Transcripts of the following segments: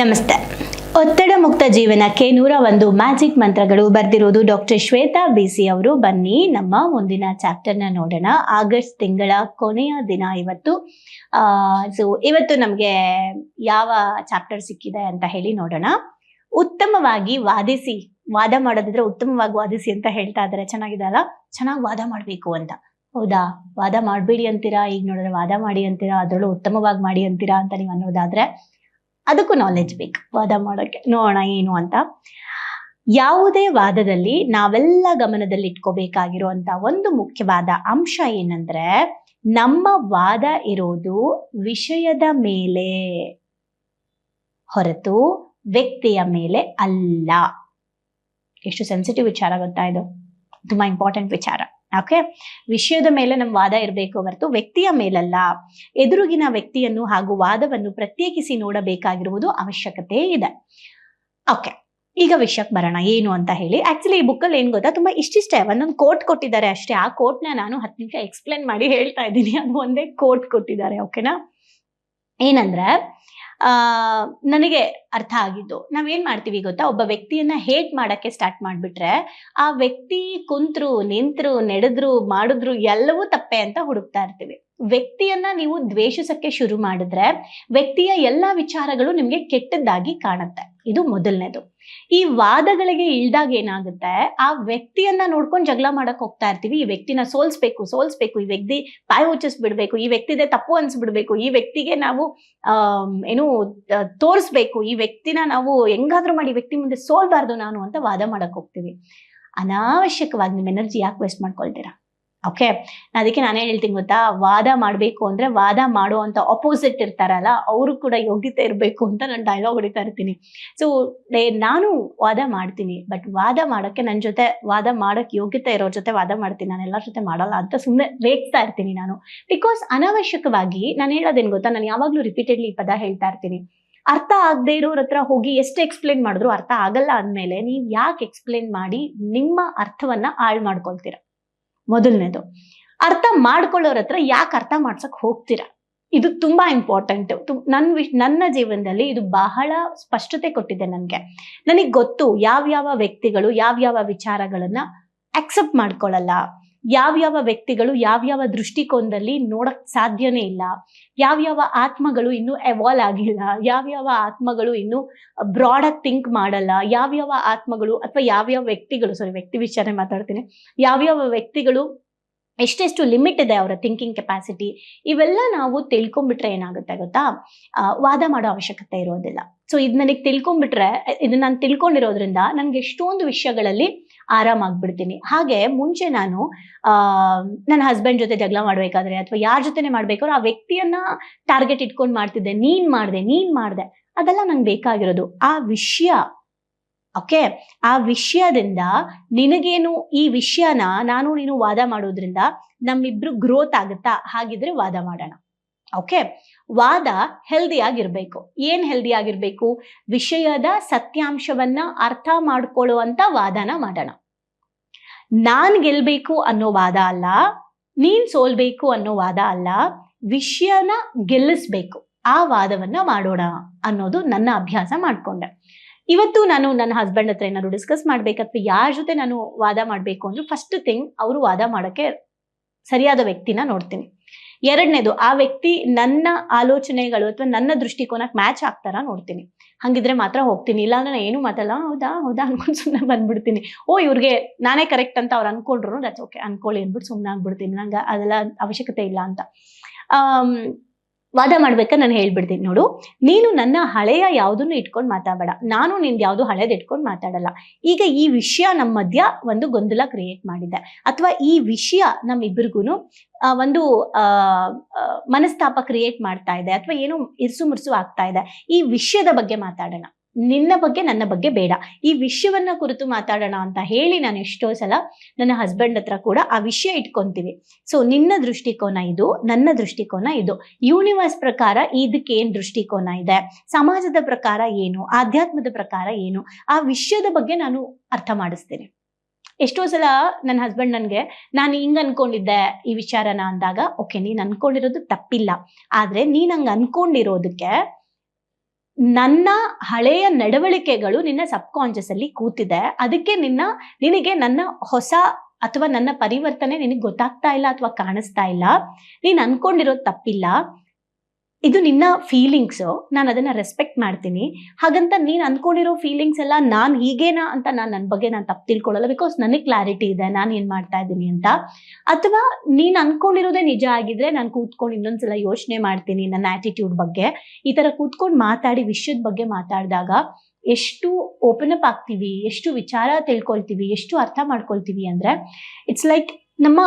ನಮಸ್ತೆ. ಒತ್ತಡ ಮುಕ್ತ ಜೀವನಕ್ಕೆ ನೂರ ಒಂದು ಮ್ಯಾಜಿಕ್ ಮಂತ್ರಗಳು ಬರೆದಿರೋದು ಡಾಕ್ಟರ್ ಶ್ವೇತಾ ಬಿಸಿ ಅವರು. ಬನ್ನಿ, ನಮ್ಮ ಮುಂದಿನ ಚಾಪ್ಟರ್ನ ನೋಡೋಣ. ಆಗಸ್ಟ್ ತಿಂಗಳ ಕೊನೆಯ ದಿನ ಇವತ್ತು. ಸೊ ಇವತ್ತು ನಮಗೆ ಯಾವ ಚಾಪ್ಟರ್ ಸಿಕ್ಕಿದೆ ಅಂತ ಹೇಳಿ ನೋಡೋಣ. ಉತ್ತಮವಾಗಿ ವಾದಿಸಿ, ವಾದ ಮಾಡೋದಿದ್ರೆ ಉತ್ತಮವಾಗಿ ವಾದಿಸಿ ಅಂತ ಹೇಳ್ತಾ ಇದ್ದಾರೆ. ಚೆನ್ನಾಗಿದೆ ಅಲ್ಲ ಚೆನ್ನಾಗಿ ವಾದ ಮಾಡಬೇಕು ಅಂತ. ಹೌದಾ? ವಾದ ಮಾಡಬೇಡಿ ಅಂತೀರಾ? ಈಗ ನೋಡಿದ್ರೆ ವಾದ ಮಾಡಿ ಅಂತೀರಾ? ಅದರಲ್ಲೂ ಉತ್ತಮವಾಗಿ ಮಾಡಿ ಅಂತೀರಾ ಅಂತ ನೀವು ಅನ್ನೋದಾದ್ರೆ ಅದಕ್ಕೂ ನಾಲೆಜ್ ಬೇಕು. ವಾದ ಮಾಡೋಕ್ಕೆ ನೋಡೋಣ ಏನು ಅಂತ. ಯಾವುದೇ ವಾದದಲ್ಲಿ ನಾವೆಲ್ಲ ಗಮನದಲ್ಲಿ ಇಟ್ಕೋಬೇಕಾಗಿರುವಂತ ಒಂದು ಮುಖ್ಯವಾದ ಅಂಶ ಏನಂದ್ರೆ, ನಮ್ಮ ವಾದ ಇರೋದು ವಿಷಯದ ಮೇಲೆ ಹೊರತು ವ್ಯಕ್ತಿಯ ಮೇಲೆ ಅಲ್ಲ. ಎಷ್ಟು ಸೆನ್ಸಿಟಿವ್ ವಿಚಾರ ಗೊತ್ತಾ ಇದು? ತುಂಬಾ ಇಂಪಾರ್ಟೆಂಟ್ ವಿಚಾರ. ಓಕೆ ವಿಷಯದ ಮೇಲೆ ನಮ್ಮ ವಾದ ಇರಬೇಕು ಹೊರತು ವ್ಯಕ್ತಿಯ ಮೇಲಲ್ಲ. ಎದುರುಗಿನ ವ್ಯಕ್ತಿಯನ್ನು ಹಾಗೂ ವಾದವನ್ನು ಪ್ರತ್ಯೇಕಿಸಿ ನೋಡಬೇಕಾಗಿರುವುದು ಅವಶ್ಯಕತೆ ಇದೆ. ಓಕೆ ಈಗ ವಿಷಯಕ್ಕೆ ಬರೋಣ. ಏನು ಅಂತ ಹೇಳಿ. ಆಕ್ಚುಲಿ ಈ ಬುಕ್ಕಲ್ಲಿ ಏನು ಗೊತ್ತಾ? ತುಂಬಾ ಇಷ್ಟಿಷ್ಟೇ ಒಂದೊಂದು ಕೋಟ್ ಕೊಟ್ಟಿದ್ದಾರೆ ಅಷ್ಟೇ. ಆ ಕೋಟ್ನ ನಾನು ಹತ್ತು ನಿಮಿಷ ಎಕ್ಸ್ಪ್ಲೇನ್ ಮಾಡಿ ಹೇಳ್ತಾ ಇದ್ದೀನಿ. ಅದು ಒಂದೇ ಕೋಟ್ ಕೊಟ್ಟಿದ್ದಾರೆ. ಓಕೆನಾ ಏನಂದ್ರೆ ಆ, ನನಗೆ ಅರ್ಥ ಆಗಿದ್ದು. ನಾವೇನ್ ಮಾಡ್ತೀವಿ ಗೊತ್ತಾ? ಒಬ್ಬ ವ್ಯಕ್ತಿಯನ್ನ ಹೇಟ್ ಮಾಡಕ್ಕೆ ಸ್ಟಾರ್ಟ್ ಮಾಡ್ಬಿಟ್ರೆ, ಆ ವ್ಯಕ್ತಿ ಕುಂತ್ರು, ನಿಂತ್ರು, ನಡೆದ್ರು, ಮಾಡಿದ್ರು ಎಲ್ಲವೂ ತಪ್ಪೆ ಅಂತ ಹುಡುಕ್ತಾ ಇರ್ತೀವಿ. ವ್ಯಕ್ತಿಯನ್ನ ನೀವು ದ್ವೇಷಿಸಕ್ಕೆ ಶುರು ಮಾಡಿದ್ರೆ ವ್ಯಕ್ತಿಯ ಎಲ್ಲಾ ವಿಚಾರಗಳು ನಿಮ್ಗೆ ಕೆಟ್ಟದ್ದಾಗಿ ಕಾಣುತ್ತೆ. ಇದು ಮೊದಲನೇದು. ಈ ವಾದಗಳಿಗೆ ಇಳ್ದಾಗ ಏನಾಗುತ್ತೆ? ಆ ವ್ಯಕ್ತಿಯನ್ನ ನೋಡ್ಕೊಂಡು ಜಗಳ ಮಾಡಕ್ ಹೋಗ್ತಾ ಇರ್ತೀವಿ. ಈ ವ್ಯಕ್ತಿನ ಸೋಲ್ಸ್ಬೇಕು ಸೋಲ್ಸ್ಬೇಕು, ಈ ವ್ಯಕ್ತಿ ಬಾಯಿ ಬಿಡ್ಬೇಕು ಈ ವ್ಯಕ್ತಿದೆ ತಪ್ಪು ಅನ್ಸ್ಬಿಡ್ಬೇಕು, ಈ ವ್ಯಕ್ತಿಗೆ ನಾವು ಏನು ತೋರಿಸ್ಬೇಕು, ಈ ವ್ಯಕ್ತಿನ ನಾವು ಹೆಂಗಾದ್ರೂ ಮಾಡಿ ವ್ಯಕ್ತಿ ಮುಂದೆ ಸೋಲ್ಬಾರ್ದು ನಾನು ಅಂತ ವಾದ ಮಾಡಕ್ ಹೋಗ್ತೀವಿ. ಅನಾವಶ್ಯಕವಾಗಿ ನಿಮ್ಮ ಎನರ್ಜಿ ಯಾಕೆ ವೇಸ್ಟ್ ಮಾಡ್ಕೊಳ್ತೀರಾ? ಓಕೆ ಅದಕ್ಕೆ ನಾನೇ ಹೇಳ್ತೀನಿ ಗೊತ್ತಾ? ವಾದ ಮಾಡಬೇಕು ಅಂದ್ರೆ ವಾದ ಮಾಡುವಂತ ಅಪೋಸಿಟ್ ಇರ್ತಾರಲ್ಲ, ಅವರು ಕೂಡ ಯೋಗ್ಯತೆ ಇರಬೇಕು ಅಂತ ನಾನು ಡೈಲಾಗ್ ಹೊಡಿತಾ ಇರ್ತೀನಿ. ಸೊ ನಾನು ವಾದ ಮಾಡ್ತೀನಿ ಬಟ್ ವಾದ ಮಾಡೋಕ್ಕೆ ನನ್ನ ಜೊತೆ, ವಾದ ಮಾಡೋಕ್ಕೆ ಯೋಗ್ಯತೆ ಇರೋ ಜೊತೆ ವಾದ ಮಾಡ್ತೀನಿ, ನಾನು ಎಲ್ಲರ ಜೊತೆ ಮಾಡಲ್ಲ ಅಂತ ಸುಮ್ಮನೆ ರೇಗ್ತಾ ಇರ್ತೀನಿ ನಾನು. ಬಿಕಾಸ್ ಅನಾವಶ್ಯಕವಾಗಿ ನಾನು ಹೇಳೋದೇನು ಗೊತ್ತಾ? ನಾನು ಯಾವಾಗಲೂ ರಿಪೀಟೆಡ್ಲಿ ಈ ಪದ ಹೇಳ್ತಾ ಇರ್ತೀನಿ. ಅರ್ಥ ಆಗದೆ ಇರೋರ ಹತ್ರ ಹೋಗಿ ಎಷ್ಟು ಎಕ್ಸ್ಪ್ಲೇನ್ ಮಾಡಿದ್ರು ಅರ್ಥ ಆಗಲ್ಲ ಅಂದಮೇಲೆ ನೀವು ಯಾಕೆ ಎಕ್ಸ್ಪ್ಲೇನ್ ಮಾಡಿ ನಿಮ್ಮ ಅರ್ಥವನ್ನ ಹಾಳು ಮಾಡ್ಕೊಳ್ತೀರಾ? ಮೊದಲನೇದು. ಅರ್ಥ ಮಾಡ್ಕೊಳ್ಳೋರ ಹತ್ರ ಯಾಕೆ ಅರ್ಥ ಮಾಡ್ಸಕ್ ಹೋಗ್ತೀರಾ? ಇದು ತುಂಬಾ ಇಂಪಾರ್ಟೆಂಟ್ ನನ್ನ ವಿಷ್, ನನ್ನ ಜೀವನದಲ್ಲಿ ಇದು ಬಹಳ ಸ್ಪಷ್ಟತೆ ಕೊಟ್ಟಿದೆ ನನಗೆ. ನನಗೆ ಗೊತ್ತು ಯಾವ್ಯಾವ ವ್ಯಕ್ತಿಗಳು, ಯಾವ್ಯಾವ ವಿಚಾರಗಳನ್ನ ಅಕ್ಸೆಪ್ಟ್ ಮಾಡ್ಕೊಳ್ಳಲ್ಲ ಯಾವ್ಯಾವ ವ್ಯಕ್ತಿಗಳು ಯಾವ್ಯಾವ ದೃಷ್ಟಿಕೋನದಲ್ಲಿ ನೋಡಕ್ ಸಾಧ್ಯನೇ ಇಲ್ಲ. ಯಾವ್ಯಾವ ಆತ್ಮಗಳು ಇನ್ನು ಎವಾಲ್ವ್ ಆಗಿಲ್ಲ. ಯಾವ್ಯಾವ ಆತ್ಮಗಳು ಇನ್ನೂ ಬ್ರಾಡಾಗಿ ಥಿಂಕ್ ಮಾಡಲ್ಲ. ಯಾವ್ಯಾವ ಆತ್ಮಗಳು ಅಥವಾ ಯಾವ್ಯಾವ ವ್ಯಕ್ತಿಗಳು ಸಾರಿ ವ್ಯಕ್ತಿ ವಿಚಾರ ಮಾತಾಡ್ತೀನಿ. ಯಾವ್ಯಾವ ವ್ಯಕ್ತಿಗಳು ಎಷ್ಟೆಷ್ಟು ಲಿಮಿಟ್ ಇದೆ ಅವರ ಥಿಂಕಿಂಗ್ ಕೆಪಾಸಿಟಿ ಇವೆಲ್ಲ ನಾವು ತಿಳ್ಕೊಂಡ್ಬಿಟ್ರೆ ಏನಾಗುತ್ತೆ ಗೊತ್ತಾ? ವಾದ ಮಾಡೋ ಅವಶ್ಯಕತೆ ಇರೋದಿಲ್ಲ. ಸೊ ಇದು ನನಗೆ ತಿಳ್ಕೊಂಡ್ಬಿಟ್ರೆ ಇದನ್ನ ನಾನು ತಿಳ್ಕೊಂಡಿರೋದ್ರಿಂದ ನನಗೆ ಎಷ್ಟೊಂದು ವಿಷಯಗಳಲ್ಲಿ ಆರಾಮಾಗ್ಬಿಡ್ತೀನಿ ಹಾಗೆ ಮುಂಚೆ ನಾನು, ಆ, ನನ್ನ ಹಸ್ಬೆಂಡ್ ಜೊತೆ ಜಗಳ ಮಾಡ್ಬೇಕಾದ್ರೆ ಅಥವಾ ಯಾರ ಜೊತೆನೆ ಮಾಡ್ಬೇಕಾದ್ರೆ ಆ ವ್ಯಕ್ತಿಯನ್ನ ಟಾರ್ಗೆಟ್ ಇಟ್ಕೊಂಡು ಮಾಡ್ತಿದ್ದೆ. ನೀನ್ ಮಾಡ್ದೆ ನೀನ್ ಮಾಡ್ದೆ. ಅದೆಲ್ಲ ನಂಗೆ ಬೇಕಾಗಿರೋದು. ಆ ವಿಷಯ ಓಕೆ ಆ ವಿಷಯದಿಂದ ನಿನಗೇನು ಈ ವಿಷಯನ ನಾನು ನೀನು ವಾದ ಮಾಡೋದ್ರಿಂದ ನಮ್ಮಿಬ್ರು ಗ್ರೋತ್ ಆಗುತ್ತಾ? ಹಾಗಿದ್ರೆ ವಾದ ಮಾಡೋಣ. ಓಕೆ ವಾದ ಹೆಲ್ದಿ ಆಗಿರ್ಬೇಕು. ಏನ್ ಹೆಲ್ದಿ ಆಗಿರ್ಬೇಕು? ವಿಷಯದ ಸತ್ಯಾಂಶವನ್ನ ಅರ್ಥ ಮಾಡ್ಕೊಳ್ಳುವಂತ ವಾದನ ಮಾಡೋಣ. ನಾನ್ ಗೆಲ್ಬೇಕು ಅನ್ನೋ ವಾದ ಅಲ್ಲ, ನೀನ್ ಸೋಲ್ಬೇಕು ಅನ್ನೋ ವಾದ ಅಲ್ಲ, ವಿಷಯನ ಗೆಲ್ಲಿಸ್ಬೇಕು. ಆ ವಾದವನ್ನ ಮಾಡೋಣ ಅನ್ನೋದು ನನ್ನ ಅಭ್ಯಾಸ ಮಾಡ್ಕೊಂಡೆ. ಇವತ್ತು ನಾನು ನನ್ನ ಹಸ್ಬೆಂಡ್ ಹತ್ರ ಏನಾದ್ರು ಡಿಸ್ಕಸ್ ಮಾಡ್ಬೇಕು ಅಥವಾ ಯಾರ ಜೊತೆ ನಾನು ವಾದ ಮಾಡ್ಬೇಕು ಅಂದ್ರೆ ಫಸ್ಟ್ ಥಿಂಗ್ ಅವರು ವಾದ ಮಾಡಕ್ಕೆ ಸರಿಯಾದ ವ್ಯಕ್ತಿನ ನೋಡ್ತೀನಿ. ಎರಡನೇದು ಆ ವ್ಯಕ್ತಿ ನನ್ನ ಆಲೋಚನೆಗಳು ಅಥವಾ ನನ್ನ ದೃಷ್ಟಿಕೋನಕ್ಕೆ ಮ್ಯಾಚ್ ಆಗ್ತಾರ ನೋಡ್ತೀನಿ. ಹಂಗಿದ್ರೆ ಮಾತ್ರ ಹೋಗ್ತೀನಿ. ಇಲ್ಲಾಂದ್ರೆ ನಾನು ಏನು ಮಾತಲ್ಲ ಹೌದಾ? ಹೌದಾ? ಅನ್ಕೊಂಡು ಸುಮ್ಮನೆ ಬಂದ್ಬಿಡ್ತೀನಿ. ಓ ಇವ್ರಿಗೆ ನಾನೇ ಕರೆಕ್ಟ್ ಅಂತ ಅವ್ರು ಅನ್ಕೊಂಡ್ರು. ದಟ್ಸ್ ಓಕೆ ಅನ್ಕೊಳ್ಳಿ ಅಂದ್ಬಿಟ್ಟು ಸುಮ್ಮನೆ ಆಗ್ಬಿಡ್ತೀನಿ. ನಂಗೆ ಅದೆಲ್ಲ ಅವಶ್ಯಕತೆ ಇಲ್ಲ ಅಂತ. ಆಮ್, ವಾದ ಮಾಡ್ಬೇಕಾ ನಾನು ಹೇಳ್ಬಿಡ್ತೀನಿ ನೋಡು. ನೀನು ನನ್ನ ಹಳೆಯ ಯಾವುದನ್ನು ಇಟ್ಕೊಂಡು ಮಾತಾಡಬೇಡ. ನಾನು ನಿಂದು ಯಾವುದು ಹಳೇದ್ ಇಟ್ಕೊಂಡು ಮಾತಾಡಲ್ಲ. ಈಗ ಈ ವಿಷಯ ನಮ್ಮ ಮಧ್ಯ ಒಂದು ಗೊಂದಲ ಕ್ರಿಯೇಟ್ ಮಾಡಿದೆ. ಅಥವಾ ಈ ವಿಷಯ ನಮ್ಮಿಬ್ಬರಿಗೂ ಒಂದು ಮನಸ್ತಾಪ ಕ್ರಿಯೇಟ್ ಮಾಡ್ತಾ ಇದೆ. ಅಥವಾ ಏನೋ ಇರ್ಸು ಮುರ್ಸು ಆಗ್ತಾ ಇದೆ. ಈ ವಿಷಯದ ಬಗ್ಗೆ ಮಾತಾಡೋಣ. ನಿನ್ನ ಬಗ್ಗೆ ನನ್ನ ಬಗ್ಗೆ ಬೇಡ. ಈ ವಿಷಯವನ್ನ ಕುರಿತು ಮಾತಾಡೋಣ ಅಂತ ಹೇಳಿ ನಾನು ಎಷ್ಟೋ ಸಲ ನನ್ನ ಹಸ್ಬೆಂಡ್ ಹತ್ರ ಕೂಡ ಆ ವಿಷಯ ಇಟ್ಕೊಂತೀವಿ. ಸೊ ನಿನ್ನ ದೃಷ್ಟಿಕೋನ ಇದು, ನನ್ನ ದೃಷ್ಟಿಕೋನ ಇದು. ಯೂನಿವರ್ಸ್ ಪ್ರಕಾರ ಇದಕ್ಕೆ ಏನ್ ದೃಷ್ಟಿಕೋನ ಇದೆ? ಸಮಾಜದ ಪ್ರಕಾರ ಏನು? ಆಧ್ಯಾತ್ಮದ ಪ್ರಕಾರ ಏನು? ಆ ವಿಷಯದ ಬಗ್ಗೆ ನಾನು ಅರ್ಥ ಮಾಡಿಸ್ತೇನೆ. ಎಷ್ಟೋ ಸಲ ನನ್ನ ಹಸ್ಬೆಂಡ್ ನನಗೆ, ನಾನು ಹಿಂಗ್ ಅನ್ಕೊಂಡಿದ್ದೆ ಈ ವಿಚಾರನ ಅಂದಾಗ, ಓಕೆ, ನೀನ್ ಅನ್ಕೊಂಡಿರೋದು ತಪ್ಪಿಲ್ಲ. ಆದ್ರೆ ನೀನ್ ಹಂಗ ಅನ್ಕೊಂಡಿರೋದಕ್ಕೆ ನನ್ನ ಹಳೆಯ ನಡವಳಿಕೆಗಳು ನಿನ್ನ ಸಬ್ ಕಾನ್ಶಿಯಸ್ ಅಲ್ಲಿ ಕೂತಿದೆ. ಅದಕ್ಕೆ ನಿನ್ನ, ನಿನಗೆ ನನ್ನ ಹೊಸ ಅಥವಾ ನನ್ನ ಪರಿವರ್ತನೆ ನಿನಗೆ ಗೊತ್ತಾಗ್ತಾ ಇಲ್ಲ ಅಥವಾ ಕಾಣಿಸ್ತಾ ಇಲ್ಲ. ನೀನ್ ಅನ್ಕೊಂಡಿರೋದು ತಪ್ಪಿಲ್ಲ. ಇದು ನಿನ್ನ ಫೀಲಿಂಗ್ಸು ನಾನು ಅದನ್ನ ರೆಸ್ಪೆಕ್ಟ್ ಮಾಡ್ತೀನಿ. ಹಾಗಂತ ನೀನು ಅನ್ಕೊಂಡಿರೋ ಫೀಲಿಂಗ್ಸ್ ಎಲ್ಲ ನಾನು ಹೀಗೇನಾ ಅಂತ ನಾನು ನನ್ನ ಬಗ್ಗೆ ನಾನು ತಪ್ಪು ತಿಳ್ಕೊಳ್ಳಲ್ಲ ಬಿಕಾಸ್ ನನಗೆ ಕ್ಲಾರಿಟಿ ಇದೆ. ನಾನು ಏನು ಮಾಡ್ತಾ ಇದ್ದೀನಿ ಅಂತ. ಅಥವಾ ನೀನು ಅನ್ಕೊಂಡಿರೋದೇ ನಿಜ ಆಗಿದ್ರೆ ನಾನು ಕೂತ್ಕೊಂಡು ಇನ್ನೊಂದ್ಸಲ ಯೋಚನೆ ಮಾಡ್ತೀನಿ ನನ್ನ ಆಟಿಟ್ಯೂಡ್ ಬಗ್ಗೆ. ಈ ಥರ ಕೂತ್ಕೊಂಡು ಮಾತಾಡಿ ವಿಷಯದ ಬಗ್ಗೆ ಮಾತಾಡಿದಾಗ ಎಷ್ಟು ಓಪನ್ ಅಪ್ ಆಗ್ತೀವಿ, ಎಷ್ಟು ವಿಚಾರ ತಿಳ್ಕೊಳ್ತೀವಿ, ಎಷ್ಟು ಅರ್ಥ ಮಾಡ್ಕೊಳ್ತೀವಿ ಅಂದ್ರೆ ಇಟ್ಸ್ ಲೈಕ್ ನಮ್ಮ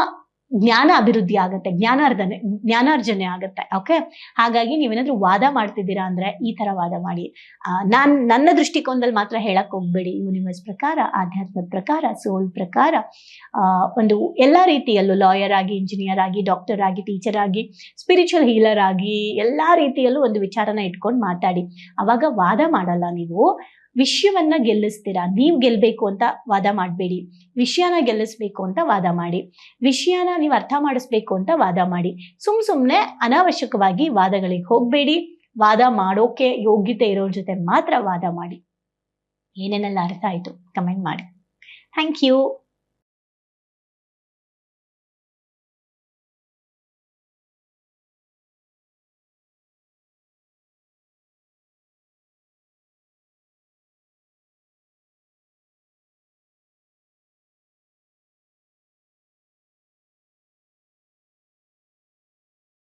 ಜ್ಞಾನ ಅಭಿವೃದ್ಧಿ ಆಗುತ್ತೆ ಜ್ಞಾನಾರ್ಜನೆ ಜ್ಞಾನಾರ್ಜನೆ ಆಗುತ್ತೆ ಓಕೆ ಹಾಗಾಗಿ ನೀವೇನಾದ್ರೂ ವಾದ ಮಾಡ್ತಿದ್ದೀರಾ ಅಂದ್ರೆ ಈ ತರ ವಾದ ಮಾಡಿ. ನಾನು, ನನ್ನ ದೃಷ್ಟಿಕೋನದಲ್ಲಿ ಮಾತ್ರ ಹೇಳಕ್ ಹೋಗ್ಬೇಡಿ. ಯೂನಿವರ್ಸ್ ಪ್ರಕಾರ, ಆಧ್ಯಾತ್ಮದ ಪ್ರಕಾರ ಸೋಲ್ ಪ್ರಕಾರ ಒಂದು ಎಲ್ಲಾ ರೀತಿಯಲ್ಲೂ ಲಾಯರ್ ಆಗಿ ಇಂಜಿನಿಯರ್ ಆಗಿ ಡಾಕ್ಟರ್ ಆಗಿ ಟೀಚರ್ ಆಗಿ ಸ್ಪಿರಿಚುವಲ್ ಹೀಲರ್ ಆಗಿ, ಎಲ್ಲಾ ರೀತಿಯಲ್ಲೂ ಒಂದು ವಿಚಾರನ ಇಟ್ಕೊಂಡು ಮಾತಾಡಿ. ಅವಾಗ ವಾದ ಮಾಡಲ್ಲ ನೀವು. ವಿಷಯವನ್ನ ಗೆಲ್ಲಿಸ್ತೀರಾ? ನೀವು ಗೆಲ್ಲಬೇಕು ಅಂತ ವಾದ ಮಾಡಬೇಡಿ. ವಿಷಯನ ಗೆಲ್ಲಿಸ್ಬೇಕು ಅಂತ ವಾದ ಮಾಡಿ. ವಿಷಯನ ನೀವು ಅರ್ಥ ಮಾಡಿಸ್ಬೇಕು ಅಂತ ವಾದ ಮಾಡಿ. ಸುಮ್ ಸುಮ್ನೆ ಅನಾವಶ್ಯಕವಾಗಿ ವಾದಗಳಿಗೆ ಹೋಗಬೇಡಿ. ವಾದ ಮಾಡೋಕೆ ಯೋಗ್ಯತೆ ಇರೋರ್ ಜೊತೆ ಮಾತ್ರ ವಾದ ಮಾಡಿ. ಏನೇನೆಲ್ಲ ಅರ್ಥ ಆಯ್ತು ಕಮೆಂಟ್ ಮಾಡಿ. Thank you.